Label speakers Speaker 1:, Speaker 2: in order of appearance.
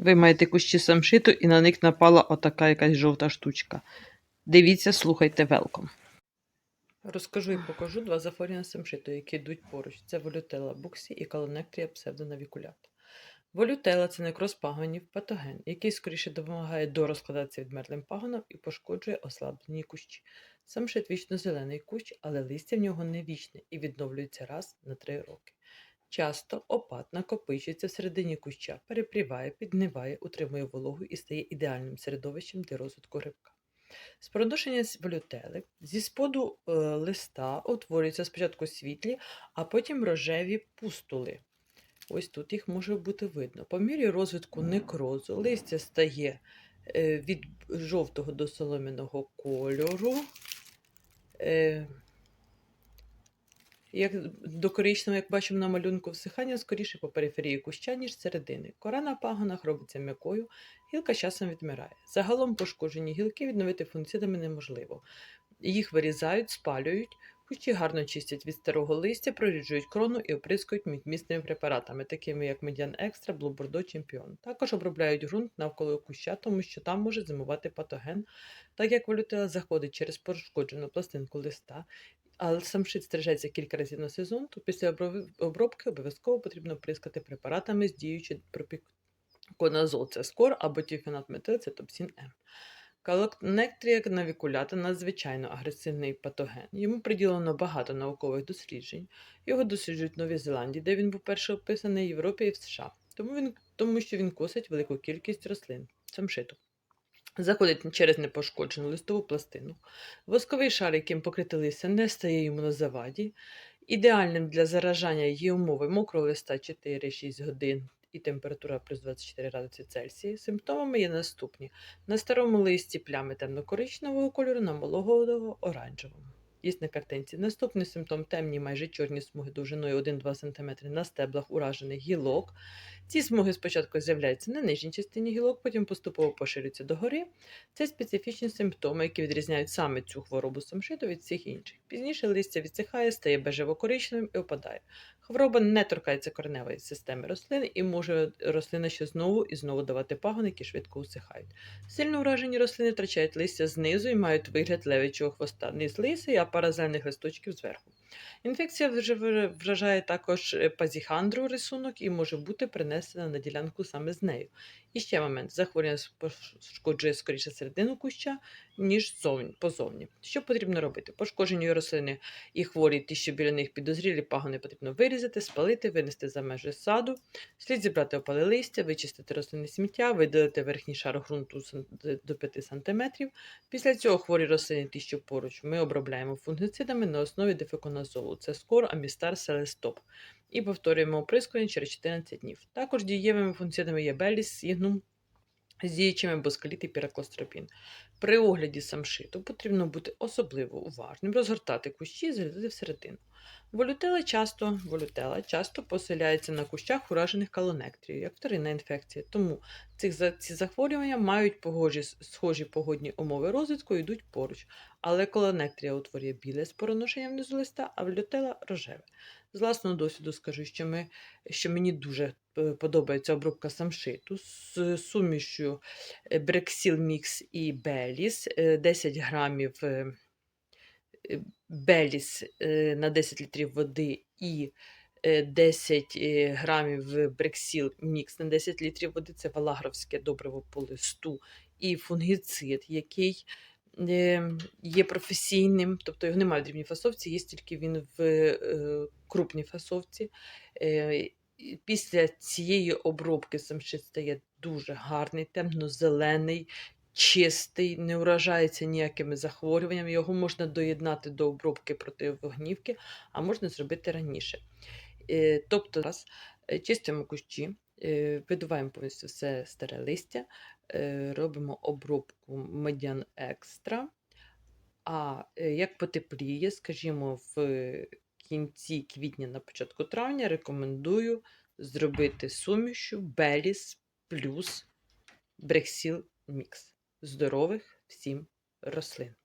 Speaker 1: Ви маєте кущі самшиту і на них напала отака якась жовта штучка. Дивіться, слухайте велком. Розкажу і покажу два зафоріна самшиту, які йдуть поруч. Це волютела буксі і калонектрія псевдонавікулята. Волютела це некроз пагонів патоген, який скоріше допомагає дорозкладатися відмерлим пагонам і пошкоджує ослаблені кущі. Самшит вічно зелений кущ, але листя в нього не вічне і відновлюється раз на три роки. Часто опад накопичується всередині куща, перепріває, підгниває, утримує вологу і стає ідеальним середовищем для розвитку грибка. Спородошення з волютели зі споду е, листа утворюються спочатку світлі, а потім рожеві пустули. Ось тут їх може бути видно. По мірі розвитку некрозу листя стає е, від жовтого до солом'яного кольору. Як до як бачимо на малюнку, всихання скоріше по периферії куща, ніж середини. Кора на пагонах робиться м'якою, гілка часом відмирає. Загалом пошкоджені гілки відновити функціями неможливо. Їх вирізають, спалюють, кущі гарно чистять від старого листя, проріджують крону і оприскують мідмісними препаратами, такими як Медіан Екстра, Блубордо, Чемпіон. Також обробляють ґрунт навколо куща, тому що там може зимувати патоген, так як волютела заходить через пошкоджену пластинку листа, але самшит стрижеться кілька разів на сезон, то після обробки обов'язково потрібно прискати препаратами з діючим пропіконазол, це скор або тіфенат метил, це топсін М. Калонектрія навікулята надзвичайно агресивний патоген. Йому приділено багато наукових досліджень. Його досліджують в Новій Зеландії, де він був перше описаний, в Європі і в США. Тому, він, тому що він косить велику кількість рослин самшиту. Заходить через непошкоджену листову пластину. Восковий шар, яким покрити листя, не стає йому на заваді. Ідеальним для заражання є умови мокрого листа 4-6 годин і температура плюс 24 градуси Цельсії. Симптомами є наступні: на старому листі плями темно-коричневого кольору, на молодого оранжевого. Є на картинці. Наступний симптом темні, майже чорні смуги довжиною 1-2 см на стеблах уражених гілок. Ці смуги спочатку з'являються на нижній частині гілок, потім поступово поширюються догори. Це специфічні симптоми, які відрізняють саме цю хворобу самшиту від всіх інших. Пізніше листя відсихає, стає бежево-коричневим і опадає. Хвороба не торкається кореневої системи рослини і може рослина ще знову і знову давати пагони, які швидко усихають. Сильно уражені рослини втрачають листя знизу і мають вигляд левичого хвоста, низ лисий, а пара зелених листочків зверху. Інфекція вже вражає також е, пазіхандру рисунок і може бути принесена на ділянку саме з нею. І ще момент: захворювання пошкоджує скоріше середину куща, ніж зовні, позовні. Що потрібно робити? Пошкоджені рослини і хворі, ті, що біля них підозрілі, пагони потрібно вирізати, спалити, винести за межі саду. Слід зібрати опале листя, вичистити рослинне сміття, видалити верхній шар ґрунту до 5 см. Після цього хворі рослини, ті, що поруч, ми обробляємо фунгицидами на основі дефеконазолу. Це скор, амістар, селестоп. І повторюємо оприскування через 14 днів. Також дієвими функціонами є беліс, сігнум, з діючими боскаліт і піраклостропін. При огляді самшиту потрібно бути особливо уважним, розгортати кущі і заглядати всередину. Волютела часто, волютела часто поселяється на кущах, уражених калонектрією, як вторинна інфекція. Тому цих, ці захворювання мають погожі, схожі погодні умови розвитку і йдуть поруч. Але колонектрія утворює біле з пороношенням внизу листа, а волютела рожеве. З власного досвіду скажу, що, ми, що мені дуже е, подобається обробка самшиту з сумішю е, Брексіл Мікс і Беліс, е, 10 грамів Беліс е, на 10 літрів води і е, 10 е, грамів Брексіл Мікс на 10 літрів води. Це валагровське добриво по листу і фунгіцид, який є професійним, тобто його немає в дрібній фасовці, є тільки він в е, крупній фасовці. Е, Після цієї обробки самшит стає дуже гарний, темно-зелений, чистий, не уражається ніякими захворюваннями. Його можна доєднати до обробки проти вогнівки, а можна зробити раніше. Е, Тобто, е, чистимо кущі, е, видуваємо повністю все старе листя, е, робимо обробку медян екстра. А е, як потепліє, скажімо, в кінці квітня на початку травня рекомендую зробити сумішу Беліс плюс Брексіл Мікс. Здорових всім рослин!